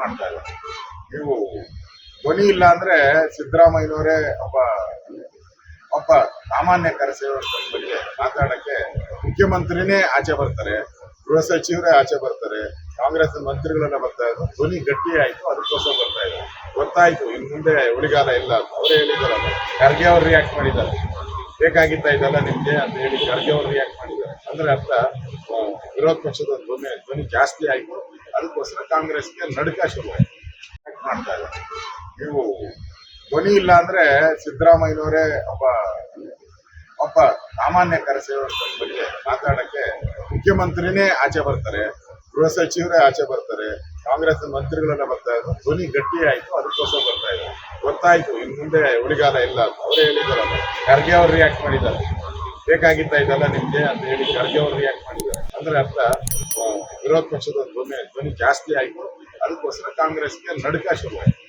ಮಾಡ್ತಾ ಇಲ್ಲ ನೀವು ಧ್ವನಿ ಇಲ್ಲ ಅಂದ್ರೆ ಸಿದ್ದರಾಮಯ್ಯನವರೇ ಒಬ್ಬ ಒಬ್ಬ ಸಾಮಾನ್ಯ ಕರಸೇವಕರ ಬಗ್ಗೆ ಮಾತಾಡಕ್ಕೆ ಮುಖ್ಯಮಂತ್ರಿನೇ ಆಚೆ ಬರ್ತಾರೆ, ಗೃಹ ಸಚಿವರೇ ಆಚೆ ಬರ್ತಾರೆ, ಕಾಂಗ್ರೆಸ್ ಮಂತ್ರಿಗಳೆಲ್ಲ ಬರ್ತಾ ಇದ್ರು ಧ್ವನಿ ಗಟ್ಟಿ ಆಯ್ತು, ಅದಕ್ಕೋಸ್ಕರ ಬರ್ತಾ ಇದ್ದಾರೆ. ಗೊತ್ತಾಯ್ತು, ಇನ್ ಮುಂದೆ ಉಳಿಗಾಲ ಇಲ್ಲ ಅಂತ ಅವರೇ ಹೇಳಿದಾರಲ್ಲ ಖರ್ಗೆ ಅವ್ರು ರಿಯಾಕ್ಟ್ ಮಾಡಿದ್ದಾರೆ. ಬೇಕಾಗಿದ್ದ ಇದೆಲ್ಲ ನಿಮ್ಗೆ ಅಂತ ಹೇಳಿ ಖರ್ಗೆ ಅವ್ರು ರಿಯಾಕ್ಟ್ ಮಾಡಿದ್ದಾರೆ. ಅಂದ್ರೆ ಅರ್ಥ ವಿರೋಧ ಪಕ್ಷದ ಧ್ವನಿ ಧ್ವನಿ ಜಾಸ್ತಿ ಆಯ್ತು. ಅದಕ್ಕೋಸ್ಕರ ಕಾಂಗ್ರೆಸ್ಗೆ ನಡುಕ ಶುರು ಮಾಡ್ತಾ ಇಲ್ಲ? ನೀವು ಧ್ವನಿ ಇಲ್ಲ ಅಂದ್ರೆ ಸಿದ್ದರಾಮಯ್ಯನವರೇ ಒಬ್ಬ ಒಬ್ಬ ಸಾಮಾನ್ಯ ಕರೆಸೇವರ ಬಗ್ಗೆ ಮಾತಾಡಕ್ಕೆ ಮುಖ್ಯಮಂತ್ರಿನೇ ಆಚೆ ಬರ್ತಾರೆ, ಗೃಹ ಸಚಿವರೇ ಆಚೆ ಬರ್ತಾರೆ, ಕಾಂಗ್ರೆಸ್ ಮಂತ್ರಿಗಳೆಲ್ಲ ಬರ್ತಾ ಇದ್ರು ಧ್ವನಿ ಗಟ್ಟಿ ಆಯ್ತು, ಅದಕ್ಕೋಸ್ಕರ ಬರ್ತಾ ಇದ್ರು ಗೊತ್ತಾಯ್ತು, ಇನ್ ಮುಂದೆ ಉಳಿಗಾಲ ಇಲ್ಲ ಅಂತ. ಅವರೇ ಹೇಳಿದಾರಲ್ಲ ಖರ್ಗೆ ಅವ್ರು ರಿಯಾಕ್ಟ್ ಮಾಡಿದ್ದಾರೆ. ಬೇಕಾಗಿತ್ತ ಇದೆಲ್ಲ ನಿಮ್ಗೆ ಅಂತ ಹೇಳಿ ಖರ್ಗೆ ಅವ್ರು ರಿಯಾಕ್ಟ್ ಮಾಡಿದ್ದಾರೆ. ಅಂದ್ರೆ ಅರ್ಥ ವಿರೋಧ ಪಕ್ಷದ ಧ್ವನಿ ಧ್ವನಿ ಜಾಸ್ತಿ ಆಯ್ತು. ಅದಕ್ಕೋಸ್ಕರ ಕಾಂಗ್ರೆಸ್ಗೆ ನಡುಕ ಶುರು ಆಯ್ತು.